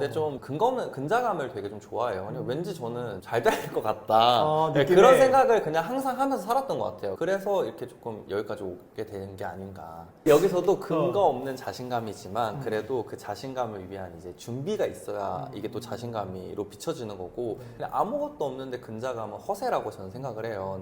근데 좀 근거 없는 근자감을 되게 좀 좋아해요. 그냥 왠지 저는 잘 될 것 같다. 어, 네, 느낌에. 그런 생각을 그냥 항상 하면서 살았던 것 같아요. 그래서 이렇게 조금 여기까지 오게 되는 게 아닌가. 여기서도 근거 없는 자신감이지만 그래도 그 자신감을 위한 이제 준비가 있어야 이게 또 자신감이로 비춰지는 거고 그냥 아무것도 없는데 근자감은 허세라고 저는 생각을 해요.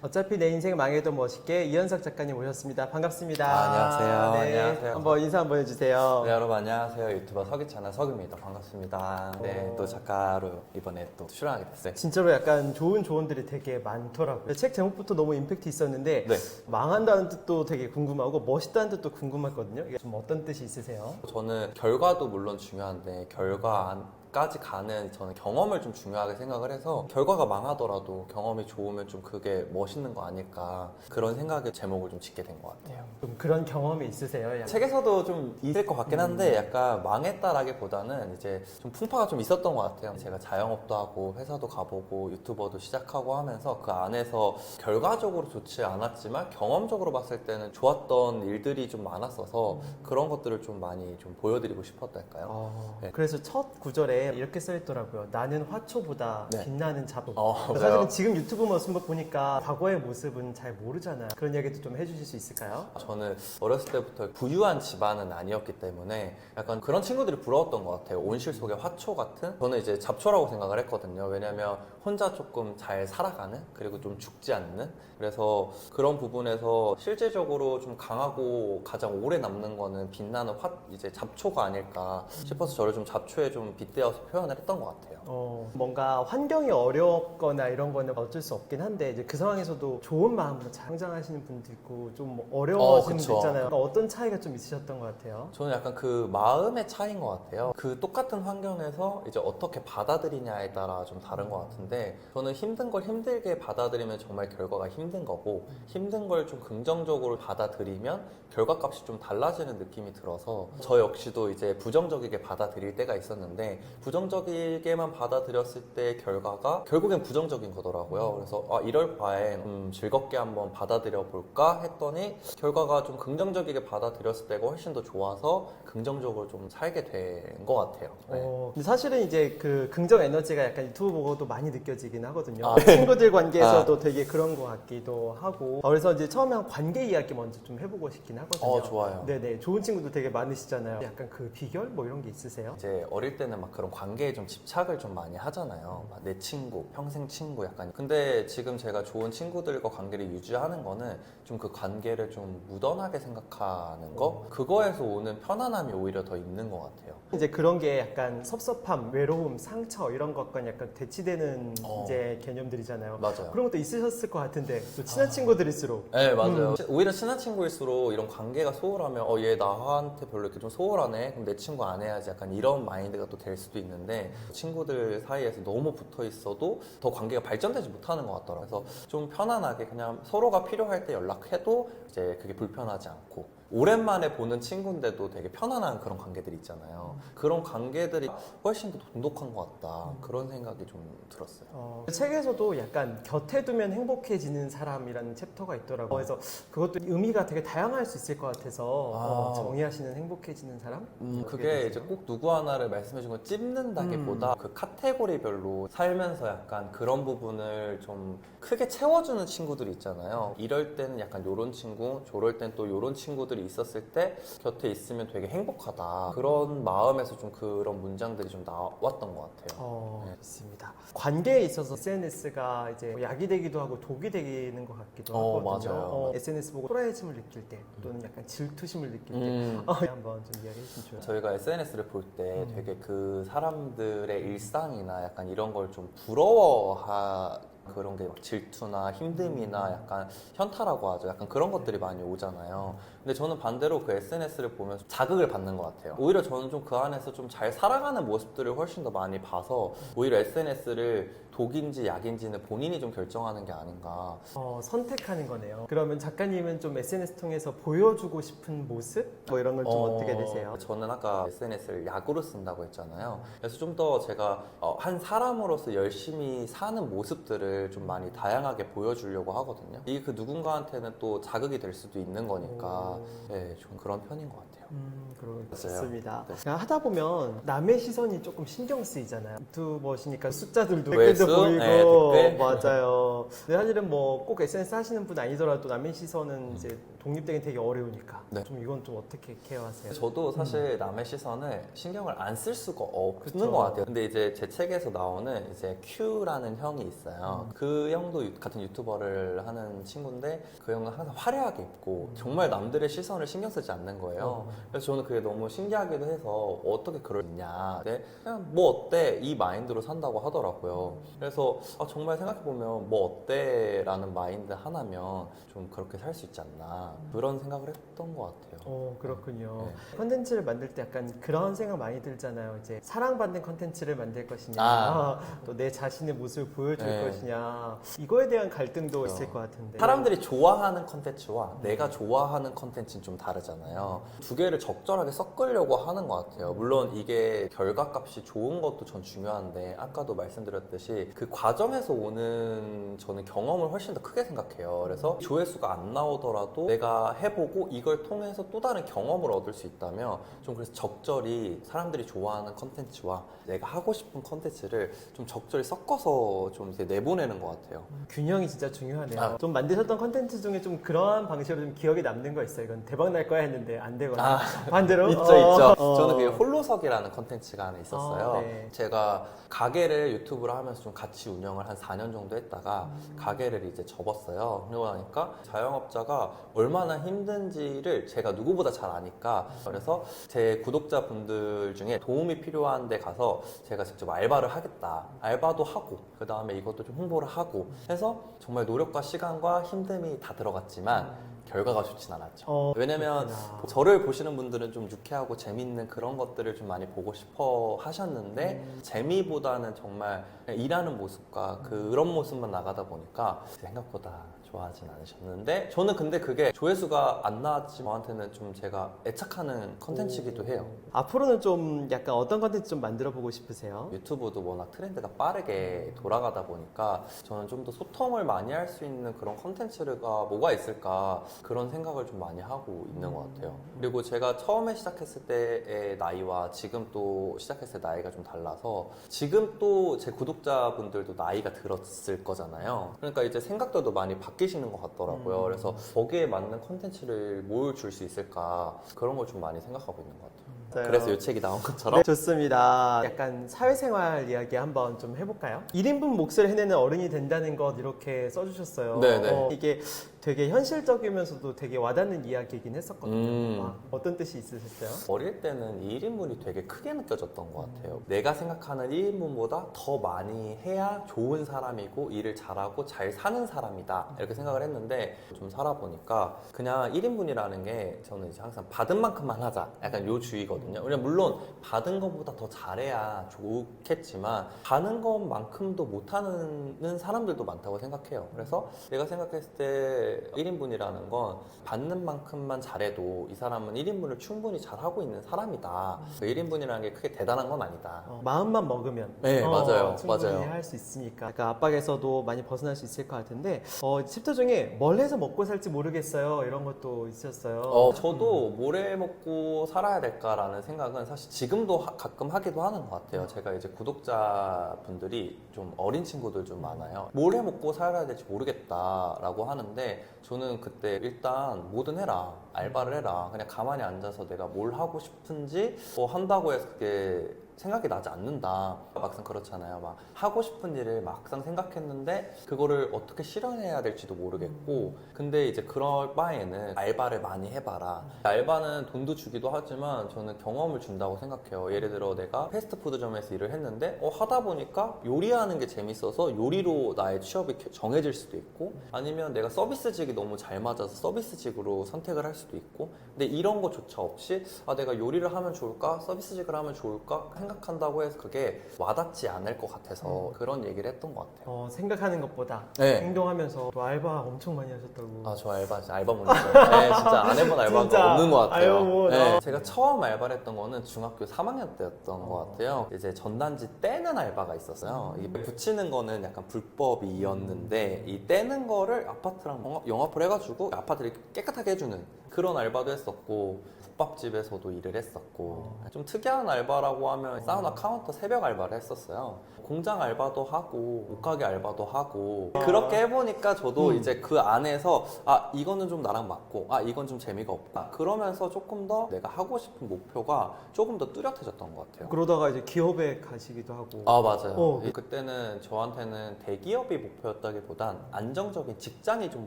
어차피 내 인생 망해도 멋있게 이현석 작가님 오셨습니다. 반갑습니다. 아, 안녕하세요. 네, 안녕하세요. 한번 인사 한번 해주세요. 네, 여러분 안녕하세요. 유튜버 서기찬의 서기입니다. 반갑습니다. 네, 어. 또 작가로 이번에 또 출연하게 됐어요. 진짜로 약간 좋은 조언들이 되게 많더라고요. 책 제목부터 너무 임팩트 있었는데 네. 망한다는 뜻도 되게 궁금하고 멋있다는 뜻도 궁금했거든요. 이게 좀 어떤 뜻이 있으세요? 저는 결과도 물론 중요한데 결과 까지 가는 저는 경험을 좀 중요하게 생각을 해서 결과가 망하더라도 경험이 좋으면 좀 그게 멋있는 거 아닐까 그런 생각에 제목을 좀 짓게 된 것 같아요. 좀 그런 경험이 있으세요? 약간 책에서도 좀 있을 것 같긴 한데 약간 망했다라기보다는 이제 좀 풍파가 좀 있었던 것 같아요. 제가 자영업도 하고 회사도 가보고 유튜버도 시작하고 하면서 그 안에서 결과적으로 좋지 않았지만 경험적으로 봤을 때는 좋았던 일들이 좀 많았어서 그런 것들을 좀 많이 좀 보여드리고 싶었달까요? 어, 네. 그래서 첫 구절에 이렇게 써있더라고요. 나는 화초보다 네. 빛나는 자부. 어, 사실은 맞아요. 지금 유튜브 모습을 보니까 과거의 모습은 잘 모르잖아요. 그런 이야기도 좀 해주실 수 있을까요? 저는 어렸을 때부터 부유한 집안은 아니었기 때문에 약간 그런 친구들이 부러웠던 것 같아요. 온실 속의 화초 같은? 저는 이제 잡초라고 생각을 했거든요. 왜냐면 혼자 조금 잘 살아가는? 그리고 좀 죽지 않는? 그래서 그런 부분에서 실제적으로 좀 강하고 가장 오래 남는 거는 빛나는 화, 이제 잡초가 아닐까 싶어서 저를 좀 잡초에 좀 빗대어 서 표현을 했던 것 같아요. 어, 뭔가 환경이 어렵거나 이런 거는 어쩔 수 없긴 한데 이제 그 상황에서도 좋은 마음으로 성장하시는 분도 있고 좀 어려워하시는 어, 분도 그쵸. 있잖아요. 그러니까 어떤 차이가 좀 있으셨던 것 같아요? 저는 약간 그 마음의 차이인 것 같아요. 그 똑같은 환경에서 이제 어떻게 받아들이냐에 따라 좀 다른 것 같은데 저는 힘든 걸 힘들게 받아들이면 정말 결과가 힘든 거고 힘든 걸 좀 긍정적으로 받아들이면 결과값이 좀 달라지는 느낌이 들어서 저 역시도 이제 부정적이게 받아들일 때가 있었는데 부정적이게만 받아들였을 때 결과가 결국엔 부정적인 거더라고요. 그래서 아, 이럴 바엔 음, 즐겁게 한번 받아들여 볼까 했더니 결과가 좀 긍정적이게 받아들였을 때가 훨씬 더 좋아서 긍정적으로 좀 살게 된 것 같아요. 네. 어, 근데 사실은 이제 그 긍정 에너지가 약간 유튜브 보고도 많이 느껴지긴 하거든요. 아, 친구들 관계에서도 되게 그런 것 같기도 하고. 어, 그래서 이제 처음에 한 관계 이야기 먼저 좀 해보고 싶긴 하거든요. 어, 좋아요. 네네. 좋은 친구도 되게 많으시잖아요. 약간 그 비결 뭐 이런 게 있으세요? 이제 어릴 때는 막 그런 관계에 좀 집착을 좀 많이 하잖아요. 막 내 친구, 평생 친구 약간. 근데 지금 제가 좋은 친구들과 관계를 유지하는 거는 좀 그 관계를 좀 무던하게 생각하는 거? 그거에서 오는 편안함이 오히려 더 있는 것 같아요. 이제 그런 게 약간 섭섭함, 외로움, 상처 이런 것과 약간 대치되는 어. 이제 개념들이잖아요. 맞아요. 그런 것도 있으셨을 것 같은데 또 친한 친구들일수록 네 맞아요. 오히려 친한 친구일수록 이런 관계가 소홀하면 어 얘 나한테 별로 이렇게 좀 소홀하네. 그럼 내 친구 안 해야지. 약간 이런 마인드가 또 될 수도 있는데 친구들 사이에서 너무 붙어 있어도 더 관계가 발전되지 못하는 것 같더라고요. 그래서 좀 편안하게 그냥 서로가 필요할 때 연락해도 이제 그게 불편하지 않고 오랜만에 보는 친구인데도 되게 편안한 그런 관계들이 있잖아요. 그런 관계들이 훨씬 더 돈독한 것 같다. 그런 생각이 좀 들었어요. 어, 책에서도 약간 곁에 두면 행복해지는 사람이라는 챕터가 있더라고요. 그래서 그것도 의미가 되게 다양할 수 있을 것 같아서 어, 아. 정의하시는 행복해지는 사람? 음, 그게? 이제 꼭 누구 하나를 말씀해 준걸 찝는다기보다 그 카테고리별로 살면서 약간 그런 부분을 좀 크게 채워주는 친구들이 있잖아요. 이럴 때는 약간 요런 친구, 저럴 땐 또 요런 친구들이 있었을 때 곁에 있으면 되게 행복하다. 그런 마음에서 좀 그런 문장들이 좀 나왔던 것 같아요. 어, 네. 좋습니다. 관계에 있어서 SNS가 이제 뭐 약이 되기도 하고 독이 되는 것 같기도 어, 하거든요. 맞아요. SNS 보고 초라해짐을 느낄 때 또는 약간 질투심을 느낄 때 음. 어, 한번 좀 이야기해 주시면 좋아요. 저희가 SNS를 볼때 음. 되게 그 사람들의 일상이나 약간 이런 걸 좀 부러워하 그런 게 막 질투나 힘듦이나 약간 현타라고 하죠. 약간 그런 것들이 많이 오잖아요. 근데 저는 반대로 그 SNS를 보면서 자극을 받는 것 같아요. 오히려 저는 좀 그 안에서 좀 잘 살아가는 모습들을 훨씬 더 많이 봐서 오히려 SNS를 독인지 약인지는 본인이 좀 결정하는 게 아닌가. 어, 선택하는 거네요. 그러면 작가님은 좀 SNS 통해서 보여주고 싶은 모습? 뭐 이런 건좀 어... 떻게 되세요? 저는 아까 SNS를 약으로 쓴다고 했잖아요. 그래서 좀 더 제가 어, 한 사람으로서 열심히 사는 모습들을 좀 많이 다양하게 보여주려고 하거든요. 이게 그 누군가한테는 또 자극이 될 수도 있는 거니까 오. 네, 좀 그런 편인 것 같아요. 음. 그렇습니다. 네. 그냥 하다 보면 남의 시선이 조금 신경 쓰이잖아요. 유튜버시니까 숫자들도? 댓글도 보이고 네, 댓글. 맞아요. 근데 사실은 뭐 꼭 SNS 하시는 분 아니더라도 남의 시선은 이제 독립되긴 되게 어려우니까 네. 좀 이건 좀 어떻게 케어하세요? 저도 사실 남의 시선을 신경을 안 쓸 수가 없는 그쵸. 것 같아요. 근데 이제 제 책에서 나오는 이제 Q라는 형이 있어요. 음. 그 형도 유- 같은 유튜버를 하는 친구인데 그 형은 항상 화려하게 입고 음. 정말 남들의 시선을 신경 쓰지 않는 거예요. 어. 그래서 저는 그게 너무 신기하기도 해서 어떻게 그럴 수 있냐. 근데 그냥 뭐 어때 이 마인드로 산다고 하더라고요. 그래서 아, 정말 생각해 보면 뭐 어때라는 마인드 하나면 좀 그렇게 살 수 있지 않나 그런 생각을 했던 것 같아요. 어 그렇군요. 네. 컨텐츠를 만들 때 약간 그런 생각 많이 들잖아요. 이제 사랑받는 컨텐츠를 만들 것이냐, 아. 또 내 자신의 모습을 보여줄 네. 것이냐. 이거에 대한 갈등도 그렇죠. 있을 것 같은데. 사람들이 좋아하는 컨텐츠와 내가 좋아하는 컨텐츠는 좀 다르잖아요. 두 개를 적절하게 섞으려고 하는 것 같아요. 물론 이게 결과값이 좋은 것도 전 중요한데 아까도 말씀드렸듯이 그 과정에서 오는 저는 경험을 훨씬 더 크게 생각해요. 그래서 조회수가 안 나오더라도 내가 해보고 이걸 통해서 또 다른 경험을 얻을 수 있다면 좀 그래서 적절히 사람들이 좋아하는 컨텐츠와 내가 하고 싶은 컨텐츠를 좀 적절히 섞어서 좀 이제 내보내는 것 같아요. 균형이 진짜 중요하네요. 아. 좀 만드셨던 컨텐츠 중에 좀 그러한 방식으로 좀 기억에 남는 거 있어요. 이건 대박 날 거야 했는데 안 되거나 아, 반대로 있죠, 어, 있죠. 어. 저는 그게 홀로석이라는 컨텐츠가 하나 있었어요. 아, 네. 제가 가게를 유튜브로 하면서 좀 같이 운영을 한 4년 정도 했다가 음. 가게를 이제 접었어요. 그러고 나니까 자영업자가 얼마 나 힘든지를 제가 누구보다 잘 아니까 그래서 제 구독자분들 중에 도움이 필요한 데 가서 제가 직접 알바를 하겠다. 알바도 하고 그 다음에 이것도 좀 홍보를 하고 해서 정말 노력과 시간과 힘듦이 다 들어갔지만 결과가 좋진 않았죠. 어, 왜냐면 그렇구나. 저를 보시는 분들은 좀 유쾌하고 재밌는 그런 것들을 좀 많이 보고 싶어 하셨는데 음. 재미보다는 정말 일하는 모습과 그런 모습만 나가다 보니까 생각보다 좋아하진 않으셨는데 저는 근데 그게 조회수가 안 나왔지 저한테는 좀 제가 애착하는 컨텐츠이기도 해요. 앞으로는 좀 약간 어떤 컨텐츠 좀 만들어 보고 싶으세요? 유튜브도 워낙 트렌드가 빠르게 돌아가다 보니까 저는 좀 더 소통을 많이 할 수 있는 그런 컨텐츠가 뭐가 있을까 그런 생각을 좀 많이 하고 있는 것 같아요. 그리고 제가 처음에 시작했을 때의 나이와 지금 또 시작했을 때 나이가 좀 달라서 지금 또 제 구독자분들도 나이가 들었을 거잖아요. 그러니까 이제 생각들도 많이 바뀌 시는 것 같더라고요. 음. 그래서 거기에 맞는 컨텐츠를 뭘 줄 수 있을까 그런 걸 좀 많이 생각하고 있는 것 같아요. 맞아요. 그래서 이 책이 나온 것처럼 네, 좋습니다. 약간 사회생활 이야기 한번 좀 해볼까요? 1인분 몫을 해내는 어른이 된다는 것 이렇게 써주셨어요. 네네. 어, 이게 되게 현실적이면서 되게 와닿는 이야기이긴 했었거든요. 음. 아, 어떤 뜻이 있으셨어요? 어릴 때는 1인분이 되게 크게 느껴졌던 것 같아요. 내가 생각하는 1인분보다 더 많이 해야 좋은 사람이고 일을 잘하고 잘 사는 사람이다. 이렇게 생각을 했는데 좀 살아보니까 그냥 1인분이라는 게 저는 이제 항상 받은 만큼만 하자. 약간 요 주의거든요. 왜냐면 물론 받은 것보다 더 잘해야 좋겠지만 받는 것만큼도 못하는 사람들도 많다고 생각해요. 그래서 내가 생각했을 때 1인분이라는 건 받는 만큼만 잘해도 이 사람은 1인분을 충분히 잘하고 있는 사람이다. 그 1인분이라는 게 크게 대단한 건 아니다. 어, 마음만 먹으면 네, 맞아요. 충분히 맞아요. 할수 있으니까 약간 압박에서도 많이 벗어날 수 있을 것 같은데 어, 챕터 중에 뭘 해서 먹고 살지 모르겠어요 이런 것도 있었어요. 어, 저도 뭘 해 먹고 살아야 될까라는 생각은 사실 지금도 하- 가끔 하기도 하는 것 같아요. 제가 이제 구독자분들이 좀 어린 친구들 좀 많아요. 뭘 해 먹고 살아야 될지 모르겠다라고 하는데 저는 그때 일단 뭐든 해라. 알바를 해라. 그냥 가만히 앉아서 내가 뭘 하고 싶은지 뭐 한다고 해서 그게 생각이 나지 않는다. 막상 그렇잖아요. 막 하고 싶은 일을 막상 생각했는데 그거를 어떻게 실현해야 될지도 모르겠고 근데 이제 그럴 바에는 알바를 많이 해봐라. 알바는 돈도 주기도 하지만 저는 경험을 준다고 생각해요. 예를 들어 내가 패스트푸드점에서 일을 했는데 어, 하다 보니까 요리하는 게 재밌어서 요리로 나의 취업이 겨- 정해질 수도 있고 아니면 내가 서비스직이 너무 잘 맞아서 서비스직으로 선택을 할 수도 있고 근데 이런 거조차 없이 아 내가 요리를 하면 좋을까 서비스직을 하면 좋을까 생각한다고 해서 그게 와닿지 않을 것 같아서 그런 얘기를 했던 것 같아요. 어, 생각하는 것보다 네. 행동하면서 또 알바 엄청 많이 하셨다고. 아, 저 알바, 진짜 알바 문제. 네, 진짜 안 해본 알바가 진짜. 없는 것 같아요. 아유, 뭐, 네, 나- 제가 처음 알바를 했던 거는 중학교 3학년 때였던 어. 것 같아요. 이제 전단지 떼는 알바가 있었어요. 이게 붙이는 거는 약간 불법이었는데 이 떼는 거를 아파트랑 영업- 영업을 해가지고 아파트를 깨끗하게 해주는 그런 알바도 했었고 국밥집에서도 일을 했었고 좀 특이한 알바라고 하면 사우나 카운터 새벽 알바를 했었어요. 공장 알바도 하고 옷가게 알바도 하고 그렇게 해보니까 저도 음. 이제 그 안에서 아 이거는 좀 나랑 맞고 아 이건 좀 재미가 없다 그러면서 조금 더 내가 하고 싶은 목표가 조금 더 뚜렷해졌던 것 같아요. 그러다가 이제 기업에 가시기도 하고. 아 맞아요. 어. 그때는 저한테는 대기업이 목표였다기보단 안정적인 직장이 좀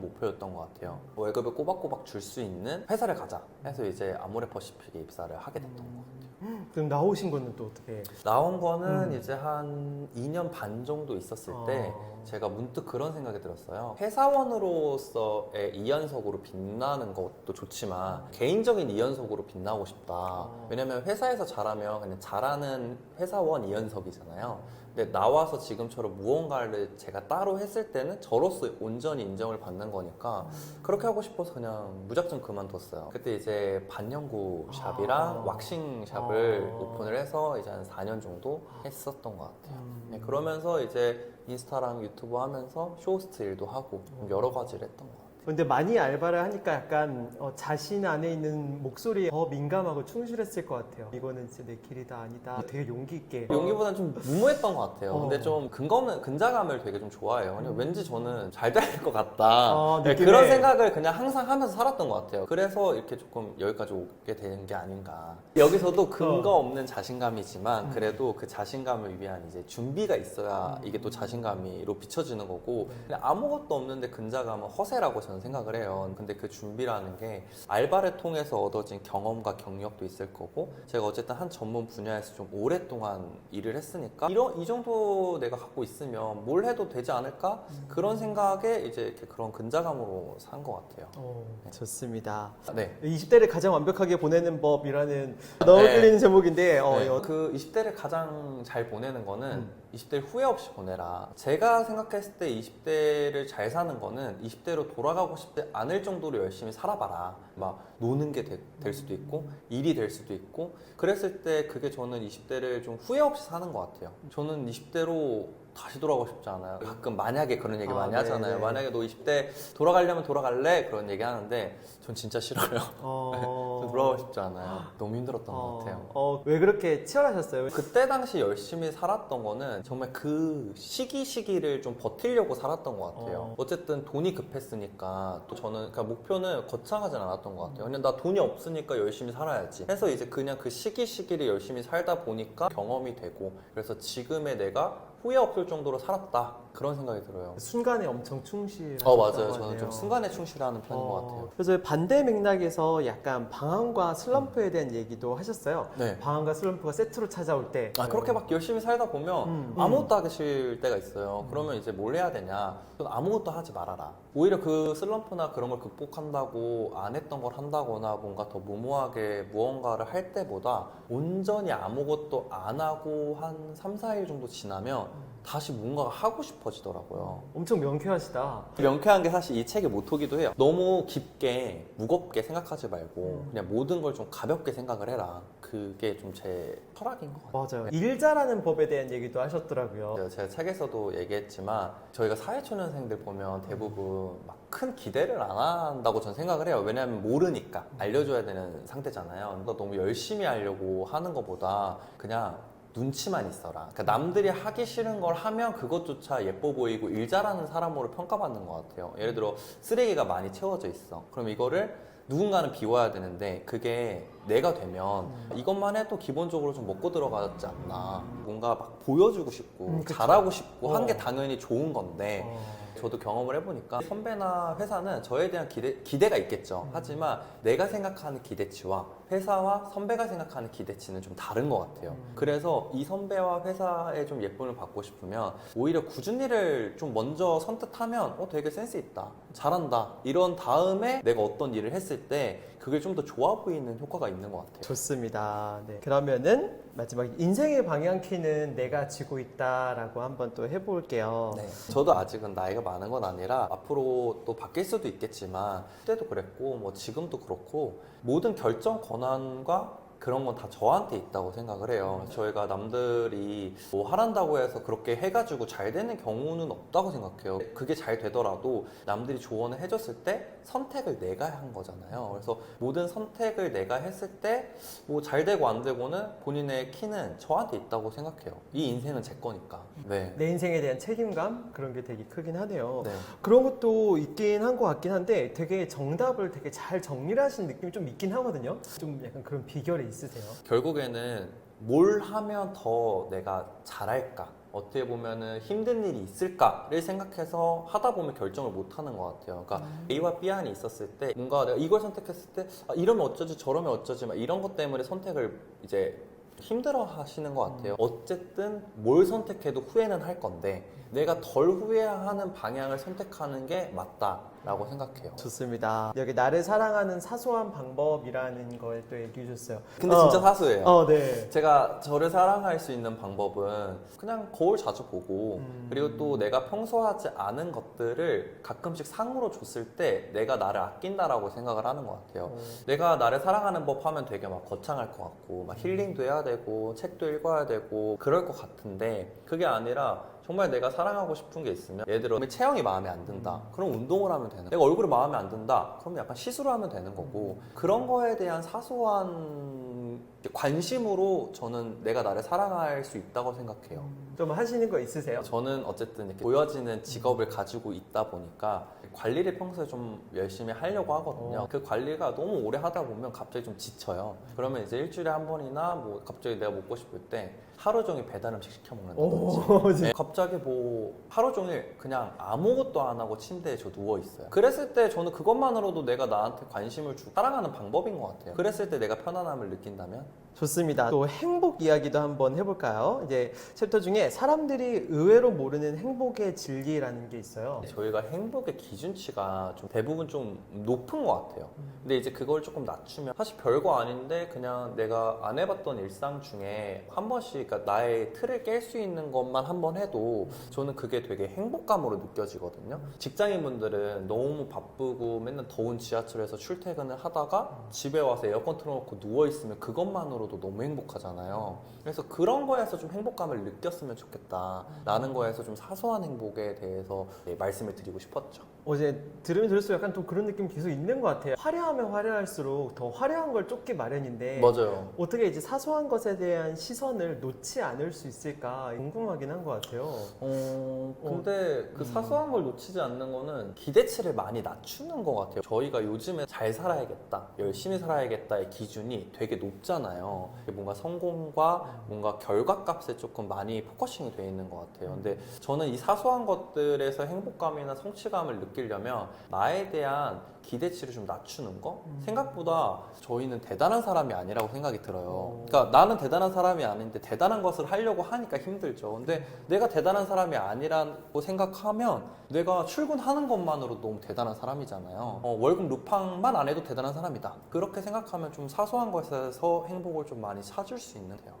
목표였던 것 같아요. 월급을 꼬박꼬박 줄 수 있는 회사를 가자 해서 이제 아 모레퍼시픽에 입사를 하게 됐던 것 같아요. 그럼 나오신 거는 또 어떻게? 나온 거는 음. 이제 한 2년 반 정도 있었을 때 어. 제가 문득 그런 생각이 들었어요. 회사원으로서의 이연석으로 빛나는 것도 좋지만 개인적인 이연석으로 빛나고 싶다. 어. 왜냐면 회사에서 잘하면 그냥 잘하는 회사원 이연석이잖아요. 근데 나와서 지금처럼 무언가를 제가 따로 했을 때는 저로서 온전히 인정을 받는 거니까 그렇게 하고 싶어서 그냥 무작정 그만뒀어요. 그때 이제 반영구 샵이랑 아. 왁싱 샵을 아. 오픈을 해서 이제 한 4년 정도 했었던 것 같아요. 음. 네, 그러면서 이제 인스타랑 유튜브 하면서 쇼호스트 일도 하고 좀 여러 가지를 했던 것 같아요. 근데 많이 알바를 하니까 약간 어, 자신 안에 있는 목소리에 더 민감하고 충실했을 것 같아요. 이거는 진짜 내 길이다 아니다. 되게 용기 있게. 용기보다는 좀 무모했던 것 같아요. 어. 근데 좀 근거 없는 근자감을 되게 좀 좋아해요. 그냥 왠지 저는 잘 될 것 같다. 어, 네, 느낌에. 그런 생각을 그냥 항상 하면서 살았던 것 같아요. 그래서 이렇게 조금 여기까지 오게 되는 게 아닌가. 여기서도 근거 없는 자신감이지만 그래도 그 자신감을 위한 이제 준비가 있어야 이게 또 자신감이로 비춰지는 거고 그냥 아무것도 없는데 근자감은 허세라고 저는 생각을 해요. 근데 그 준비라는 게 알바를 통해서 얻어진 경험과 경력도 있을 거고 제가 어쨌든 한 전문 분야에서 좀 오랫동안 일을 했으니까 이런 이 정도 내가 갖고 있으면 뭘 해도 되지 않을까 그런 생각에 이제 이렇게 그런 근자감으로 산 것 같아요. 어, 좋습니다. 네. 20대를 가장 완벽하게 보내는 법이라는 너무 네. 끌리는 제목인데 어, 네, 여- 그 20대를 가장 잘 보내는 거는 음. 20대를 후회 없이 보내라. 제가 생각했을 때 20대를 잘 사는 거는 20대로 돌아가고 싶지 않을 정도로 열심히 살아봐라. 막 노는 게 될 수도 있고 일이 될 수도 있고 그랬을 때 그게 저는 20대를 좀 후회 없이 사는 것 같아요. 저는 20대로 다시 돌아가고 싶지 않아요. 가끔 만약에 그런 얘기 아, 많이 네, 하잖아요. 네. 만약에 너 20대 돌아가려면 돌아갈래? 그런 얘기 하는데 전 진짜 싫어요. 어, 전 돌아가고 싶지 않아요. 너무 힘들었던 것 어, 같아요. 어, 왜 그렇게 치열하셨어요? 그때 당시 열심히 살았던 거는 정말 그 시기 시기를 좀 버티려고 살았던 것 같아요. 어. 어. 쨌든 돈이 급했으니까 또 저는 그러니까 목표는 거창하진 않았던 것 같아요. 그냥 나 돈이 없으니까 열심히 살아야지. 해서 이제 그냥 그 시기 시기를 열심히 살다 보니까 경험이 되고 그래서 지금의 내가 후회 없을 정도로 살았다 그런 생각이 들어요. 순간에 엄청 충실. 어 맞아요. 저는 좀 순간에 충실하는 편인 것 같아요. 그래서 반대 맥락에서 약간 방황과 슬럼프에 대한 얘기도 하셨어요. 네. 방황과 슬럼프가 세트로 찾아올 때. 아 그렇게 막 열심히 살다 보면 음, 아무것도 하기 싫을 때가 있어요. 그러면 이제 뭘 해야 되냐? 아무것도 하지 말아라. 오히려 그 슬럼프나 그런 걸 극복한다고 안 했던 걸 한다거나 뭔가 더 무모하게 무언가를 할 때보다 온전히 아무것도 안 하고 한 3, 4일 정도 지나면 다시 뭔가가 하고 싶어지더라고요. 엄청 명쾌하시다. 명쾌한 게 사실 이 책의 모토기도 해요. 너무 깊게 무겁게 생각하지 말고 그냥 모든 걸 좀 가볍게 생각을 해라. 그게 좀 제 철학인 것 같아요. 맞아요. 일 잘하는 법에 대한 얘기도 하셨더라고요. 네, 제가 책에서도 얘기했지만 저희가 사회초년생들 보면 대부분 막 큰 기대를 안 한다고 저는 생각을 해요. 왜냐하면 모르니까 알려줘야 되는 상태잖아요. 그러니까 너무 열심히 하려고 하는 것보다 그냥 눈치만 있어라. 그러니까 남들이 하기 싫은 걸 하면 그것조차 예뻐 보이고 일 잘하는 사람으로 평가받는 것 같아요. 예를 들어 쓰레기가 많이 채워져 있어. 그럼 이거를 누군가는 비워야 되는데 그게 내가 되면 이것만 해도 기본적으로 좀 먹고 들어가지 않나. 뭔가 막 보여주고 싶고 음, 그쵸. 잘하고 싶고 한게 어. 당연히 좋은 건데 어. 저도 경험을 해보니까 선배나 회사는 저에 대한 기대, 기대가 있겠죠. 하지만 내가 생각하는 기대치와 회사와 선배가 생각하는 기대치는 좀 다른 것 같아요. 그래서 이 선배와 회사에 좀 예쁨을 받고 싶으면 오히려 굳은 일을 좀 먼저 선뜻하면 어 되게 센스 있다. 잘한다. 이런 다음에 내가 어떤 일을 했을 때 그게 좀 더 좋아 보이는 효과가 있는 것 같아요. 좋습니다. 네. 그러면은 마지막 인생의 방향키는 내가 쥐고 있다라고 한번 또 해볼게요. 네. 저도 아직은 나이가 많은 건 아니라 앞으로 또 바뀔 수도 있겠지만 그때도 그랬고 뭐 지금도 그렇고 모든 결정 권 한과 그런 건 다 저한테 있다고 생각을 해요. 저희가 남들이 뭐 하란다고 해서 그렇게 해가지고 잘 되는 경우는 없다고 생각해요. 그게 잘 되더라도 남들이 조언을 해줬을 때 선택을 내가 한 거잖아요. 그래서 모든 선택을 내가 했을 때 뭐 잘 되고 안 되고는 본인의 키는 저한테 있다고 생각해요. 이 인생은 제 거니까. 네. 내 인생에 대한 책임감 그런 게 되게 크긴 하네요. 네. 그런 것도 있긴 한 것 같긴 한데 되게 정답을 되게 잘 정리를 하신 느낌이 좀 있긴 하거든요. 좀 약간 그런 비결이 있으세요? 결국에는 뭘 하면 더 내가 잘할까? 어떻게 보면은 힘든 일이 있을까를 생각해서 하다 보면 결정을 못 하는 것 같아요. 그러니까 A와 B 안이 있었을 때 뭔가 내가 이걸 선택했을 때 아, 이러면 어쩌지 저러면 어쩌지 막 이런 것 때문에 선택을 이제 힘들어 하시는 것 같아요. 어쨌든 뭘 선택해도 후회는 할 건데 내가 덜 후회하는 방향을 선택하는 게 맞다라고 생각해요. 좋습니다. 여기 나를 사랑하는 사소한 방법이라는 걸 또 얘기해 주셨어요. 근데 어. 진짜 사소해요. 어, 네. 제가 저를 사랑할 수 있는 방법은 그냥 거울 자주 보고 음. 그리고 또 내가 평소 하지 않은 것들을 가끔씩 상으로 줬을 때 내가 나를 아낀다라고 생각을 하는 것 같아요. 어. 내가 나를 사랑하는 법 하면 되게 막 거창할 것 같고 막 힐링도 해야 되고 책도 읽어야 되고 그럴 것 같은데 그게 아니라 정말 내가 사랑하고 싶은 게 있으면 예를 들어 체형이 마음에 안 든다 그럼 운동을 하면 되는. 내가 얼굴이 마음에 안 든다 그럼 약간 시술을 하면 되는 거고 그런 거에 대한 사소한 관심으로 저는 내가 나를 사랑할 수 있다고 생각해요 좀 하시는 거 있으세요? 저는 어쨌든 이렇게 보여지는 직업을 가지고 있다 보니까 관리를 평소에 좀 열심히 하려고 하거든요. 어. 그 관리가 너무 오래 하다 보면 갑자기 좀 지쳐요. 그러면 이제 일주일에 한 번이나 뭐 갑자기 내가 먹고 싶을 때 하루 종일 배달 음식 시켜 먹는다든지 오, 진짜. 네, 갑자기 뭐 하루 종일 그냥 아무것도 안 하고 침대에 저 누워 있어요. 그랬을 때 저는 그것만으로도 내가 나한테 관심을 주고 사랑하는 방법인 것 같아요. 그랬을 때 내가 편안함을 느낀다면 좋습니다. 또 행복 이야기도 한번 해볼까요? 이제 챕터 중에 사람들이 의외로 모르는 행복의 진리라는 게 있어요. 저희가 행복의 기준치가 좀 대부분 좀 높은 것 같아요. 근데 이제 그걸 조금 낮추면 사실 별거 아닌데 그냥 내가 안 해봤던 일상 중에 한 번씩 그러니까 나의 틀을 깰 수 있는 것만 한번 해도 저는 그게 되게 행복감으로 느껴지거든요. 직장인분들은 너무 바쁘고 맨날 더운 지하철에서 출퇴근을 하다가 집에 와서 에어컨 틀어놓고 누워 있으면 그것만으로도 너무 행복하잖아요. 그래서 그런 거에서 좀 행복감을 느꼈으면 좋겠다라는 거에서 좀 사소한 행복에 대해서 네, 말씀을 드리고 싶었죠. 어제 들으면 들을수록 약간 또 그런 느낌 계속 있는 것 같아요. 화려하면 화려할수록 더 화려한 걸 쫓기 마련인데 맞아요. 어떻게 이제 사소한 것에 대한 시선을 놓지 않을 수 있을까 궁금하긴 한 것 같아요. 어, 근데 그 음. 사소한 걸 놓치지 않는 거는 기대치를 많이 낮추는 것 같아요. 저희가 요즘에 잘 살아야겠다, 열심히 살아야겠다의 기준이 되게 높잖아요. 뭔가 성공과 뭔가 결과값에 조금 많이 포커싱이 돼 있는 것 같아요. 근데 저는 이 사소한 것들에서 행복감이나 성취감을 느끼 려면 나에 대한 기대치를 좀 낮추는 거? 생각보다 저희는 대단한 사람이 아니라고 생각이 들어요. 어. 그러니까 나는 대단한 사람이 아닌데 대단한 것을 하려고 하니까 힘들죠. 근데 내가 대단한 사람이 아니라고 생각하면 내가 출근하는 것만으로 너무 대단한 사람이잖아요. 어, 월급 루팡만 안 해도 대단한 사람이다. 그렇게 생각하면 좀 사소한 것에서 행복을 좀 많이 찾을 수 있는데요.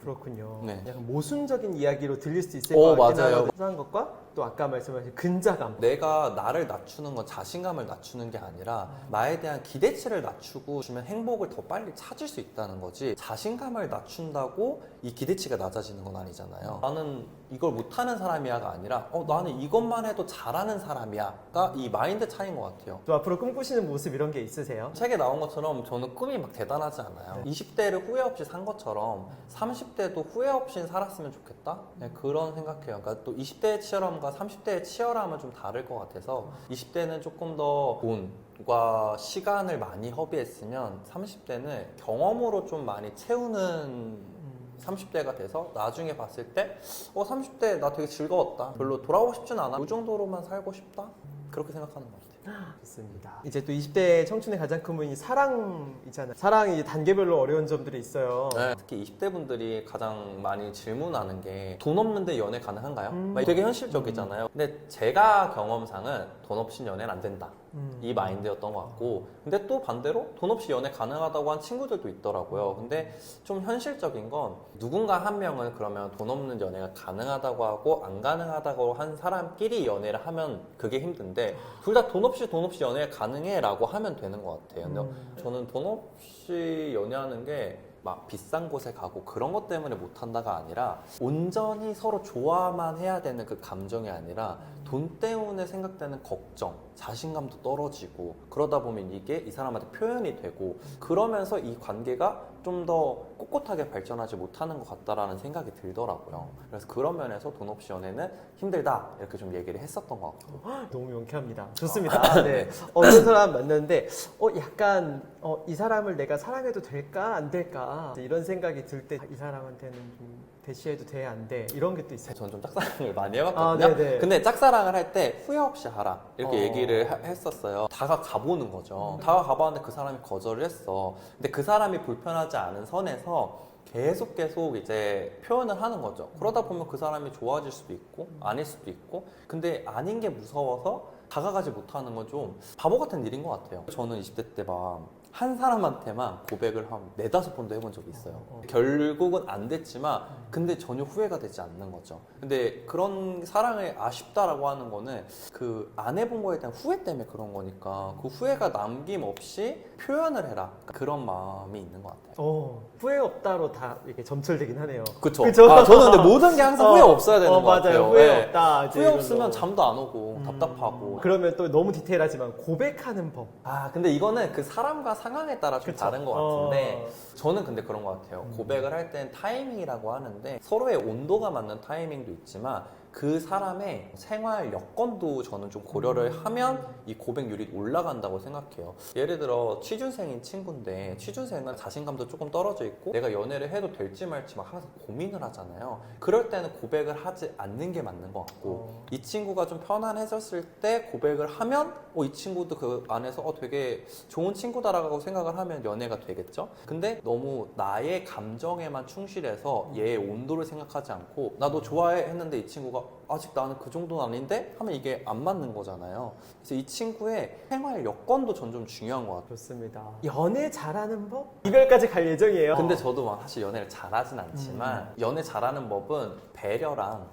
그렇군요. 네. 약간 모순적인 이야기로 들릴 수 있을 오, 것 같긴 맞아요. 사소한 것과 또 아까 말씀하신 근자감. 내가 나를 낮추는 건 자신감을 낮추는 게 아니라 나에 대한 기대치를 낮추고 주면 행복을 더 빨리 찾을 수 있다는 거지 자신감을 낮춘다고 이 기대치가 낮아지는 건 아니잖아요 나는 이걸 못하는 사람이야가 아니라 어 나는 이것만 해도 잘하는 사람이야가 이 마인드 차이인 것 같아요 또 앞으로 꿈꾸시는 모습 이런 게 있으세요? 책에 나온 것처럼 저는 꿈이 막 대단하지 않아요. 네. 20대를 후회 없이 산 것처럼 30대도 후회 없이 살았으면 좋겠다? 네, 그런 생각해요. 그러니까 또 20대의 치열함과 30대의 치열함은 좀 다를 것 같아서 20대는 조금 더 돈과 시간을 많이 허비했으면 30대는 경험으로 좀 많이 채우는 30대가 돼서 나중에 봤을 때, 어, 30대 나 되게 즐거웠다. 별로 돌아오고 싶진 않아. 이 정도로만 살고 싶다? 그렇게 생각하는 것 같아요. 좋습니다. 이제 또 20대 청춘의 가장 큰 부분이 사랑이잖아요. 사랑이 단계별로 어려운 점들이 있어요. 네, 특히 20대 분들이 가장 많이 질문하는 게 돈 없는데 연애 가능한가요? 음. 막 되게 현실적이잖아요. 근데 제가 경험상은 돈 없인 연애는 안 된다. 음. 이 마인드였던 것 같고 근데 또 반대로 돈 없이 연애 가능하다고 한 친구들도 있더라고요 근데 좀 현실적인 건 누군가 한 명은 그러면 돈 없는 연애가 가능하다고 하고 안 가능하다고 한 사람끼리 연애를 하면 그게 힘든데 둘 다 돈 없이 돈 없이 연애 가능해 라고 하면 되는 것 같아요 근데 음. 저는 돈 없이 연애하는 게막 비싼 곳에 가고 그런 것 때문에 못 한다가 아니라 온전히 서로 좋아만 해야 되는 그 감정이 아니라 돈 때문에 생각되는 걱정, 자신감도 떨어지고 그러다 보면 이게 이 사람한테 표현이 되고 그러면서 이 관계가 좀 더 꼿꼿하게 발전하지 못하는 것 같다라는 생각이 들더라고요. 그래서 그런 면에서 돈 없이 연애는 힘들다 이렇게 좀 얘기를 했었던 것 같고 너무 명쾌합니다. 좋습니다. 네. 어떤 사람 만났는데, 어, 약간, 어, 이 사람을 내가 사랑해도 될까, 안 될까, 이런 생각이 들 때, 이 사람한테는 좀 대시해도 돼, 안 돼, 이런 게 또 있어요. 저는 좀 짝사랑을 많이 아, 해봤거든요. 네네. 근데 짝사랑을 할 때 후회 없이 하라 이렇게 어. 얘기를 하- 했었어요. 다가가보는 거죠. 다가가봤는데 그 사람이 거절을 했어. 근데 그 사람이 불편하지 않은 선에서 계속 계속 이제 표현을 하는 거죠. 그러다 보면 그 사람이 좋아질 수도 있고 아닐 수도 있고 근데 아닌 게 무서워서 다가가지 못하는 건 좀 바보 같은 일인 것 같아요. 저는 20대 때 막 한 사람한테만 고백을 한 네다섯 번도 해본 적이 있어요. 어, 어. 결국은 안 됐지만 근데 전혀 후회가 되지 않는 거죠. 근데 그런 사랑을 아쉽다라고 하는 거는 그 안 해본 거에 대한 후회 때문에 그런 거니까 그 후회가 남김없이 표현을 해라 그런 마음이 있는 것 같아요. 어, 후회 없다로 다 이렇게 점철되긴 하네요. 그쵸? 그쵸? 아, 저는 근데 모든 게 항상 후회 어, 없어야 되는 어, 것 맞아요. 같아요. 후회 네. 없다. 이제 후회 이걸로. 없으면 잠도 안 오고 음. 답답하고. 그러면 또 너무 디테일하지만 고백하는 법. 아 근데 이거는 그 사람과 상황에 따라 좀 그쵸? 다른 것 같은데 어. 저는 근데 그런 것 같아요. 음. 고백을 할 땐 타이밍이라고 하는데 서로의 온도가 맞는 타이밍도 있지만 그 사람의 생활 여건도 저는 좀 고려를 음. 하면 이 고백률이 올라간다고 생각해요. 예를 들어 취준생인 친구인데 취준생은 자신감도 조금 떨어져 있고 내가 연애를 해도 될지 말지 막 항상 고민을 하잖아요. 그럴 때는 고백을 하지 않는 게 맞는 것 같고 어. 이 친구가 좀 편안해졌을 때 고백을 하면 어, 이 친구도 그 안에서 어, 되게 좋은 친구다라고 생각을 하면 연애가 되겠죠. 근데 너무 나의 감정에만 충실해서 얘의 온도를 생각하지 않고 나도 좋아해 했는데 이 친구가 아직 나는 그 정도는 아닌데 하면 이게 안 맞는 거잖아요. 그래서 이 친구의 생활 여건도 전 좀 중요한 것 같아요. 좋습니다. 연애 잘하는 법? 이별까지 갈 예정이에요. 근데 저도 막 사실 연애를 잘하진 않지만 연애 잘하는 법은 배려랑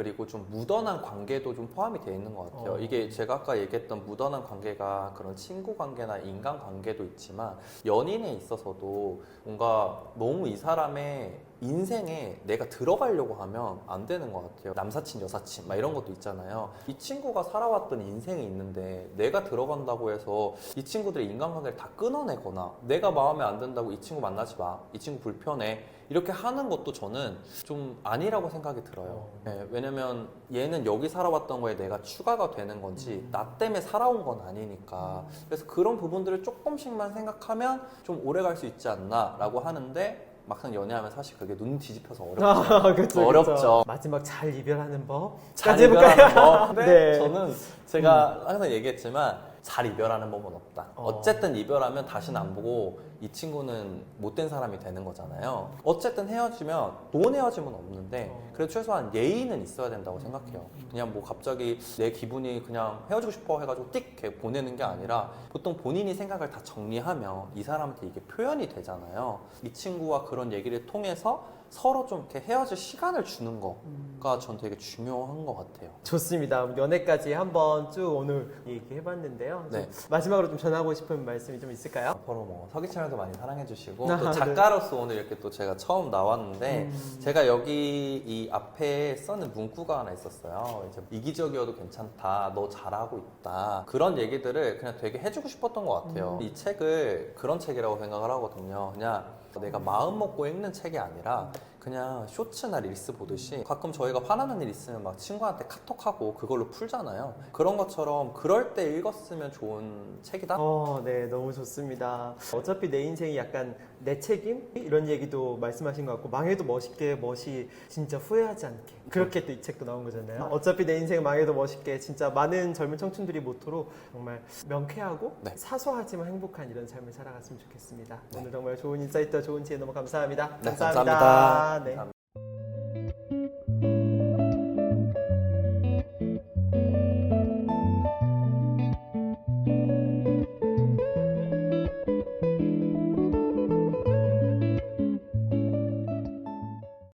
그리고 좀 무던한 관계도 좀 포함이 되어 있는 것 같아요. 어. 이게 제가 아까 얘기했던 무던한 관계가 그런 친구 관계나 인간 관계도 있지만 연인에 있어서도 뭔가 너무 이 사람의 인생에 내가 들어가려고 하면 안 되는 것 같아요. 남사친, 여사친, 막 이런 것도 있잖아요. 이 친구가 살아왔던 인생이 있는데 내가 들어간다고 해서 이 친구들의 인간관계를 다 끊어내거나 내가 마음에 안 든다고 이 친구 만나지 마. 이 친구 불편해. 이렇게 하는 것도 저는 좀 아니라고 생각이 들어요. 네, 왜냐면 얘는 여기 살아왔던 거에 내가 추가가 되는 건지 나 때문에 살아온 건 아니니까. 그래서 그런 부분들을 조금씩만 생각하면 좀 오래 갈 수 있지 않나라고 하는데 막상 연애하면 사실 그게 눈 뒤집혀서 어렵죠. 아, 그쵸, 어렵죠. 그쵸. 마지막 잘 이별하는 법? 잘 까지 해볼까요? 이별하는 법. 근데 네. 저는 제가 항상 얘기했지만 잘 이별하는 법은 없다. 어. 어쨌든 이별하면 다시는 안 보고 이 친구는 못된 사람이 되는 거잖아요. 어쨌든 헤어지면 돈 헤어짐은 없는데 어. 그래도 최소한 예의는 있어야 된다고 생각해요. 그냥 뭐 갑자기 내 기분이 그냥 헤어지고 싶어 해가지고 띡 이렇게 보내는 게 아니라 보통 본인이 생각을 다 정리하면 이 사람한테 이게 표현이 되잖아요. 이 친구와 그런 얘기를 통해서 서로 좀 이렇게 헤어질 시간을 주는 거가 전 되게 중요한 것 같아요. 좋습니다. 연애까지 한번 쭉 오늘 얘기해봤는데요. 좀 네. 마지막으로 좀 전하고 싶은 말씀이 좀 있을까요? 앞으로 뭐 서기 채널도 많이 사랑해 주시고 아, 또 네. 작가로서 오늘 이렇게 또 제가 처음 나왔는데 음. 제가 여기 이 앞에 써는 문구가 하나 있었어요. 이제 이기적이어도 괜찮다, 너 잘하고 있다 그런 얘기들을 그냥 되게 해주고 싶었던 것 같아요. 음. 이 책을 그런 책이라고 생각을 하거든요. 그냥 내가 마음 먹고 읽는 책이 아니라 그냥 쇼츠나 릴스 보듯이 가끔 저희가 화나는 일 있으면 막 친구한테 카톡하고 그걸로 풀잖아요. 그런 것처럼 그럴 때 읽었으면 좋은 책이다. 어, 네, 너무 좋습니다. 어차피 내 인생이 약간 내 책임? 이런 얘기도 말씀하신 것 같고, 망해도 멋있게, 멋이 진짜 후회하지 않게. 그렇게 또 이 책도 나온 거잖아요. 어차피 내 인생 망해도 멋있게, 진짜 많은 젊은 청춘들이 모토로 정말 명쾌하고 네. 사소하지만 행복한 이런 삶을 살아갔으면 좋겠습니다. 오늘 정말 좋은 인사이트와 좋은 지혜 너무 감사합니다. 네, 감사합니다. 네. 감사합니다. 看不